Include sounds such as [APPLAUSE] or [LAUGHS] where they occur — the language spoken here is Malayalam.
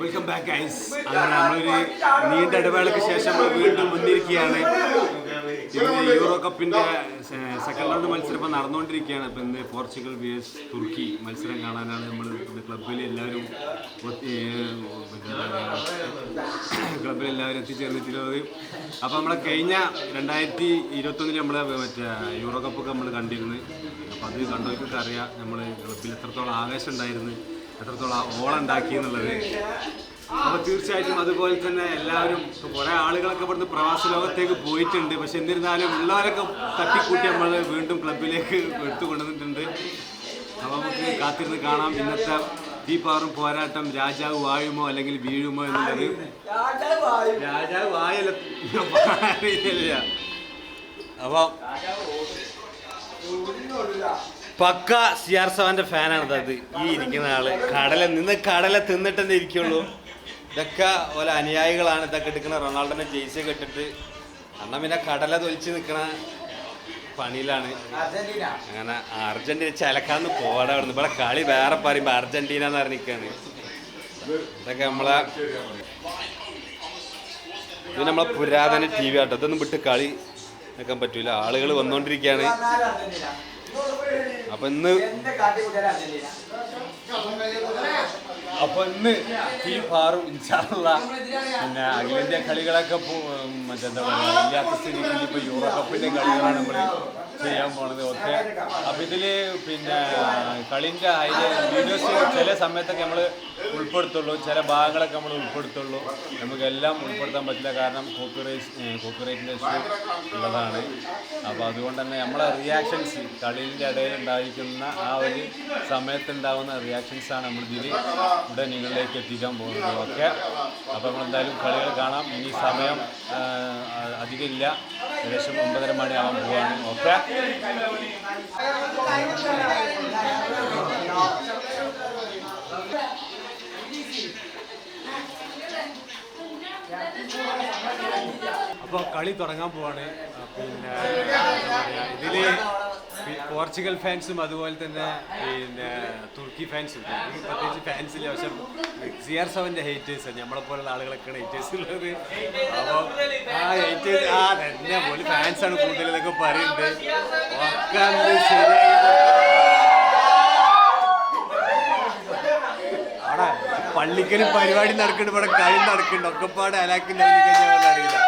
വെൽക്കം ബാക്ക് ഗൈസ് അങ്ങനെ നമ്മളൊരു നീണ്ട ഇടവേളയ്ക്ക് ശേഷം വീണ്ടും വന്നിരിക്കുകയാണ്. ഇന്ന് യൂറോ കപ്പിന്റെ സെക്കൻഡ് റൗണ്ട് മത്സരം ഇപ്പം നടന്നുകൊണ്ടിരിക്കുകയാണ്. ഇപ്പം ഇന്ന് പോർച്ചുഗൽ വിയസ് തുർക്കി മത്സരം കാണാനാണ് നമ്മൾ ക്ലബിൽ എല്ലാവരും ക്ലബിൽ എല്ലാവരും എത്തിച്ചേർന്നിട്ടുള്ളത്. അപ്പോൾ നമ്മളെ കഴിഞ്ഞ രണ്ടായിരത്തി ഇരുപത്തൊന്നിൽ നമ്മൾ മറ്റേ യൂറോ കപ്പൊക്കെ നമ്മൾ കണ്ടിരുന്നു. അപ്പോൾ അത് കണ്ടവർക്കൊക്കെ അറിയാം നമ്മൾ ക്ലബിൽ എത്രത്തോളം ആവേശം ഉണ്ടായിരുന്നു. എത്രത്തോളം ആ ഓളം ഉണ്ടാക്കി എന്നുള്ളത്. അപ്പോൾ തീർച്ചയായിട്ടും അതുപോലെ തന്നെ എല്ലാവരും കുറെ ആളുകളൊക്കെ ഇവിടുന്ന് പ്രവാസ ലോകത്തേക്ക് പോയിട്ടുണ്ട്. പക്ഷെ എന്നിരുന്നാലും ഉള്ളവരൊക്കെ തട്ടിക്കൂട്ടി നമ്മൾ വീണ്ടും ക്ലബിലേക്ക് എടുത്തു കൊണ്ടുവന്നിട്ടുണ്ട് അപ്പോൾ നമുക്ക് കാത്തിരുന്ന് കാണാം. ഇന്നത്തെ തീപ്പാറും പോരാട്ടം രാജാവ് വായുമോ അല്ലെങ്കിൽ വീഴുമോ എന്നുള്ളത്. രാജാവ് വായല്ല. [LAUGHS] അപ്പൊ പക്ക സി ആർ സെവന്റെ ഫാനാണ് അത്. ഈ ഇരിക്കുന്ന ആൾ. കടല നിന്ന് കടല തിന്നിട്ട് തന്നെ ഇരിക്കുള്ളൂ. ഇതൊക്കെ ഓല അനുയായികളാണ്. ഇതൊക്കെ എടുക്കുന്ന റൊണാൾഡോനെ ജെയ്സി കെട്ടിട്ട് അണ്ണ പിന്നെ കടല തൊലിച്ച് നിൽക്കണ പണിയിലാണ്. അങ്ങനെ അർജന്റീന. ചിലക്കാന്ന് പോടാ അവിടെ ഇവിടെ കളി വേറെ പറയുമ്പോ അർജന്റീന എന്ന് പറഞ്ഞിരിക്കാണ് ഇതൊക്കെ നമ്മളെ ഇത് നമ്മളെ പുരാതന ടി വി ആട്ടോ. ഇതൊന്നും വിട്ട് കളി നിൽക്കാൻ പറ്റൂല. ആളുകൾ വന്നുകൊണ്ടിരിക്കുകയാണ് അപ്പൊ ഇന്ന് അപ്പൊ ഇന്ന് ഈ ഫാറും ഇൻഷാള്ള പിന്നെ അഖിലേന്ത്യാ കളികളൊക്കെ മറ്റെന്താ പറയുക സ്ഥിതിക്ക് ഇപ്പൊ യൂറോ കപ്പിന്റെ കളികളാണ് നമ്മൾ ചെയ്യാൻ പോണത് ഓക്കെ അപ്പൊ ഇതിൽ പിന്നെ കളിന്റെ അതിൽ വീഡിയോസ് ചില സമയത്തൊക്കെ നമ്മൾ ഉൾപ്പെടുത്തുള്ളൂ. ചില ഭാഗങ്ങളൊക്കെ നമ്മൾ ഉൾപ്പെടുത്തുള്ളൂ. നമുക്ക് എല്ലാം ഉൾപ്പെടുത്താൻ പറ്റില്ല. കാരണം കോപ്പിറൈറ്റ് കോപ്പിറൈറ്റിന്റെ ഇഷ്യൂ ഉള്ളതാണ്. അപ്പോൾ അതുകൊണ്ട് തന്നെ നമ്മളെ റിയാക്ഷൻസ് കളിന്റെ ഇടയിൽ ഉണ്ടായിരിക്കുന്ന ആ ഒരു സമയത്തുണ്ടാവുന്ന റിയാക്ഷൻസ് ആണ് നമ്മൾ ഇതിൽ ഇവിടെ നിങ്ങളിലേക്ക് എത്തിക്കാൻ പോകുന്നത് ഓക്കെ അപ്പോൾ നമ്മൾ എന്തായാലും കളികൾ കാണാം. ഇനി സമയം അധികമില്ല ഏകദേശം ഒമ്പതര മണിയാവാൻ പോവാണ്. ഓക്കെ? അപ്പോൾ കളി തുടങ്ങാൻ പോവാണ്. പിന്നെ ഇതിൽ പോർച്ചുഗൽ ഫാൻസും അതുപോലെ തന്നെ പിന്നെ തുർക്കി ഫാൻസും പ്രത്യേകിച്ച് ഫാൻസില്ല. പക്ഷെ സി ആർ സെവന്റെ ഹേറ്റേഴ്സ് നമ്മളെ പോലുള്ള ആളുകളൊക്കെയാണ് ഹേറ്റേഴ്സ് ഉള്ളത്. അപ്പോൾ ഹേറ്റേഴ്സ് ആ ഫാൻസാണ് കൂടുതൽ പറയുന്നത് ഒക്കെ പരിപാടി നടക്കുന്നുണ്ട് ഇവിടെ കളി നടക്കുന്നുണ്ട് ഒക്കെ പാട് അറിയില്ല.